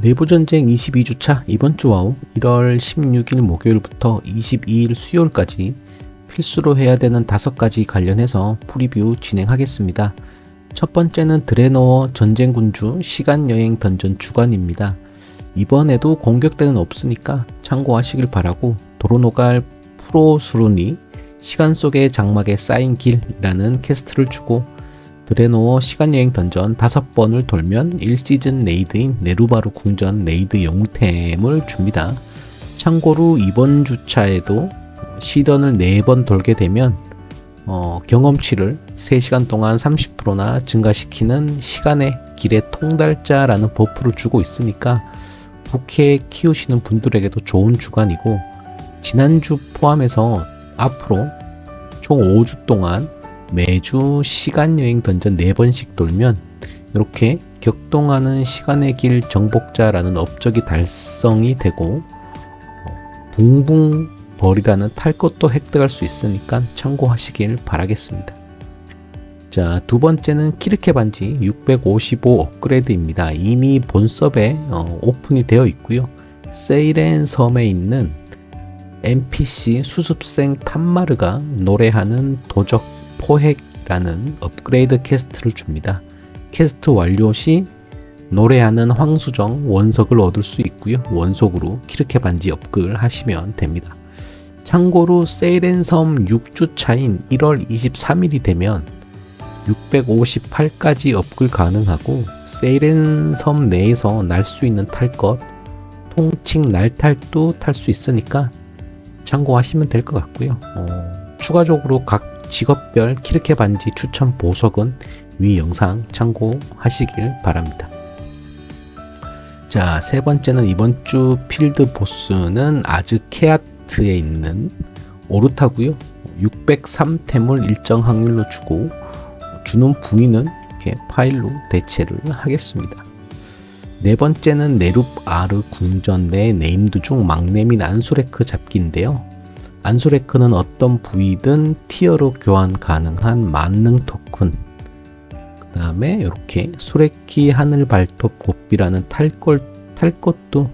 내부전쟁 22주차 이번 주 와우 1월 16일 목요일부터 22일 수요일까지 필수로 해야 되는 다섯 가지 관련해서 프리뷰 진행하겠습니다. 첫 번째는 드레노어 전쟁군주 시간여행 던전 주간입니다. 이번에도 공격대는 없으니까 참고하시길 바라고 도로노갈 프로수루니 시간 속의 장막에 쌓인 길이라는 캐스트를 주고 드레노어 시간여행 던전 다섯 번을 돌면 1시즌 레이드인 네루바루 궁전 레이드 영템을 줍니다. 참고로 이번 주차에도 시던을 4번 돌게 되면 어, 경험치를 3시간 동안 30%나 증가시키는 시간의 길의 통달자라는 버프를 주고 있으니까 부캐 키우시는 분들에게도 좋은 주간이고 지난주 포함해서 앞으로 총 5주 동안 매주 시간 여행 던전 4번씩 돌면 이렇게 격동하는 시간의 길 정복자라는 업적이 달성이 되고 붕붕 벌이라는 탈 것도 획득할 수 있으니까 참고하시길 바라겠습니다. 자, 두 번째는 키르케 반지 655 업그레이드입니다. 이미 본섭에 어, 오픈이 되어 있고요. 세이렌 섬에 있는 NPC 수습생 탐마르가 노래하는 도적 포획이라는 업그레이드 퀘스트를 줍니다. 퀘스트 완료 시 노래하는 황수정 원석을 얻을 수 있고요. 원석으로 키르케 반지 업글 하시면 됩니다. 참고로 세이렌섬 6주 차인 1월 23일이 되면 658까지 업글 가능하고 세이렌섬 내에서 날 수 있는 탈 것, 통칭 날탈도 탈 수 있으니까 참고하시면 될 것 같고요. 어, 추가적으로 각 직업별 키르케 반지 추천 보석은 위 영상 참고하시길 바랍니다. 자, 세 번째는 이번 주 필드 보스는 아즈케아트에 있는 오르타고요. 603템을 일정 확률로 주고 주는 부위는 이렇게 파일로 대체를 하겠습니다. 네 번째는 네룹 아르 궁전 내 네임드 중 막내민 안수레크 잡기인데요. 안수레크는 어떤 부위든 티어로 교환 가능한 만능 토큰 그 다음에 이렇게 수레키 하늘 발톱 곱비라는 탈걸, 탈 것도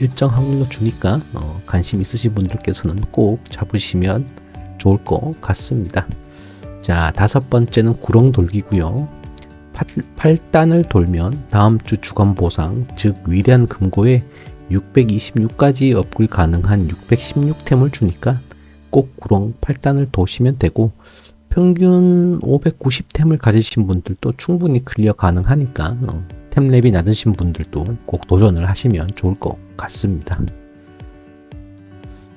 일정 확률로 주니까 어, 관심 있으신 분들께서는 꼭 잡으시면 좋을 것 같습니다. 자 다섯 번째는 구렁 돌기고요. 8단을 돌면 다음 주 주간 보상 즉 위대한 금고에 626까지 업글 가능한 616템을 주니까 꼭 구렁 8단을 도시면 되고 평균 590템을 가지신 분들도 충분히 클리어 가능하니까 어, 템랩이 낮으신 분들도 꼭 도전을 하시면 좋을 것 같습니다.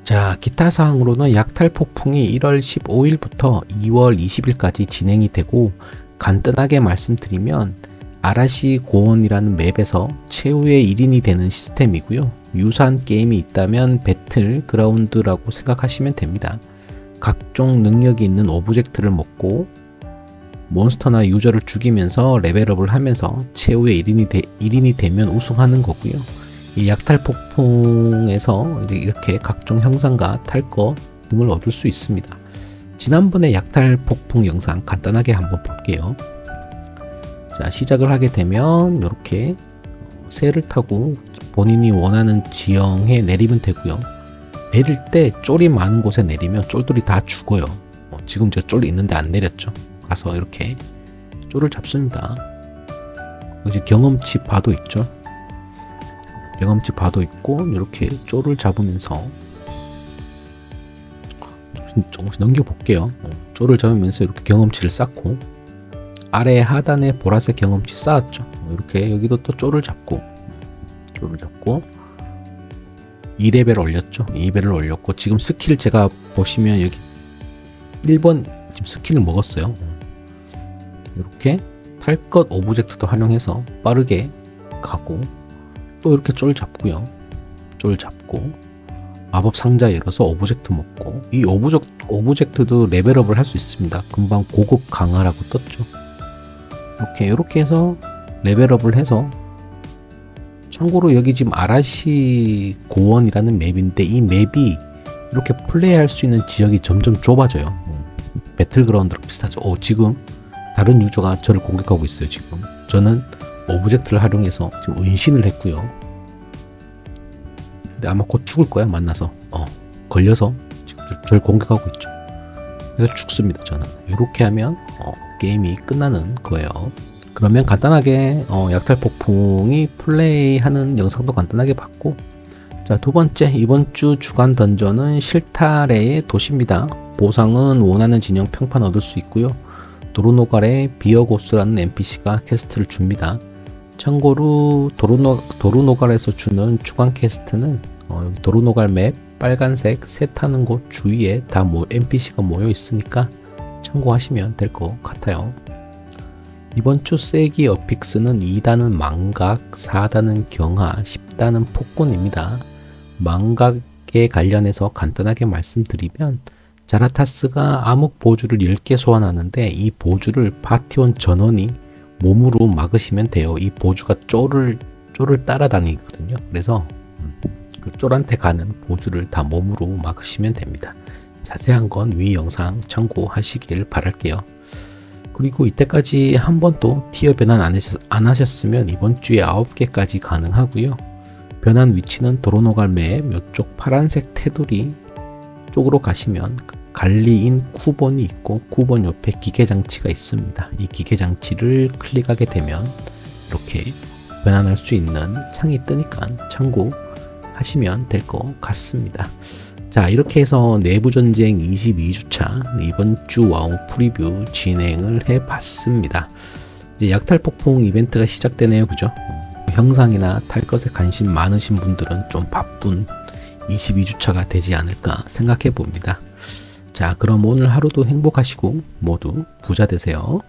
자, 기타 사항으로는 약탈 폭풍이 1월 15일부터 2월 20일까지 진행이 되고 간단하게 말씀드리면 아라시 고원이라는 맵에서 최후의 1인이 되는 시스템이고요. 유사한 게임이 있다면 배틀 그라운드라고 생각하시면 됩니다. 각종 능력이 있는 오브젝트를 먹고 몬스터나 유저를 죽이면서 레벨업을 하면서 최후의 1인이, 되, 1인이 되면 우승하는 거고요. 이 약탈 폭풍에서 이렇게 각종 형상과 탈거 등을 얻을 수 있습니다. 지난번에 약탈 폭풍 영상 간단하게 한번 볼게요. 자, 시작을 하게 되면 이렇게 새를 타고 본인이 원하는 지형에 내리면 되고요. 내릴 때 쫄이 많은 곳에 내리면 쫄들이 다 죽어요. 어, 지금 저 쫄이 있는데 안 내렸죠. 가서 이렇게 쫄을 잡습니다. 이제 경험치 바도 있죠. 경험치 바도 있고 이렇게 쫄을 잡으면서 조금씩, 조금씩 넘겨볼게요. 어, 쫄을 잡으면서 이렇게 경험치를 쌓고 아래 하단에 보라색 경험치 쌓았죠. 어, 이렇게 여기도 또 쫄을 잡고 쫄을 잡고 2레벨 올렸죠. 2레벨을 올렸고 지금 스킬 제가 보시면 여기 1번 지금 스킬을 먹었어요. 이렇게 탈 것 오브젝트도 활용해서 빠르게 가고 또 이렇게 쫄 잡고요. 쫄 잡고 마법 상자 열어서 오브젝트 먹고 이 오브젝, 오브젝트도 레벨업을 할 수 있습니다. 금방 고급 강화라고 떴죠. 이렇게 이렇게 해서 레벨업을 해서 참고로 여기 지금 아라시 고원이라는 맵인데 이 맵이 이렇게 플레이할 수 있는 지역이 점점 좁아져요. 뭐, 배틀그라운드랑 비슷하죠. 오, 지금 다른 유저가 저를 공격하고 있어요. 지금 저는 오브젝트를 활용해서 지금 은신을 했고요. 근데 아마 곧 죽을 거야 만나서. 어 걸려서 지금 저- 절 공격하고 있죠. 그래서 죽습니다 저는. 이렇게 하면 어, 게임이 끝나는 거예요. 그러면 간단하게 어, 약탈 폭풍이 플레이하는 영상도 간단하게 봤고 자 두 번째 이번 주 주간 던전은 실타래의 도시입니다. 보상은 원하는 진영 평판 얻을 수 있고요. 도루노갈의 비어고스라는 NPC가 퀘스트를 줍니다. 참고로 도루노, 도루노갈에서 주는 주간 퀘스트는 어, 여기 도루노갈 맵 빨간색 새 타는 곳 주위에 다 모, NPC가 모여 있으니까 참고하시면 될 것 같아요. 이번 주 세기 어픽스는 2단은 망각, 4단은 경하, 10단은 폭군입니다. 망각에 관련해서 간단하게 말씀드리면 자라타스가 암흑 보주를 10개 소환하는데 이 보주를 파티원 전원이 몸으로 막으시면 돼요. 이 보주가 쫄을 쫄을 따라다니거든요. 그래서 음, 그 쫄한테 가는 보주를 다 몸으로 막으시면 됩니다. 자세한 건 위 영상 참고하시길 바랄게요. 그리고 이때까지 한 번도 티어 변환 안, 하셨, 안 하셨으면 이번 주에 9개까지 가능하고요. 변환 위치는 도로노갈 맵 이쪽 파란색 테두리 쪽으로 가시면 갈리인 쿠본이 있고 쿠본 옆에 기계 장치가 있습니다. 이 기계 장치를 클릭하게 되면 이렇게 변환할 수 있는 창이 뜨니까 참고하시면 될 것 같습니다. 자 이렇게 해서 내부전쟁 22주차 이번 주 와우 프리뷰 진행을 해 봤습니다. 이제 약탈 폭풍 이벤트가 시작되네요, 그죠? 어, 형상이나 탈 것에 관심 많으신 분들은 좀 바쁜 22주차가 되지 않을까 생각해 봅니다. 자, 그럼 오늘 하루도 행복하시고 모두 부자 되세요.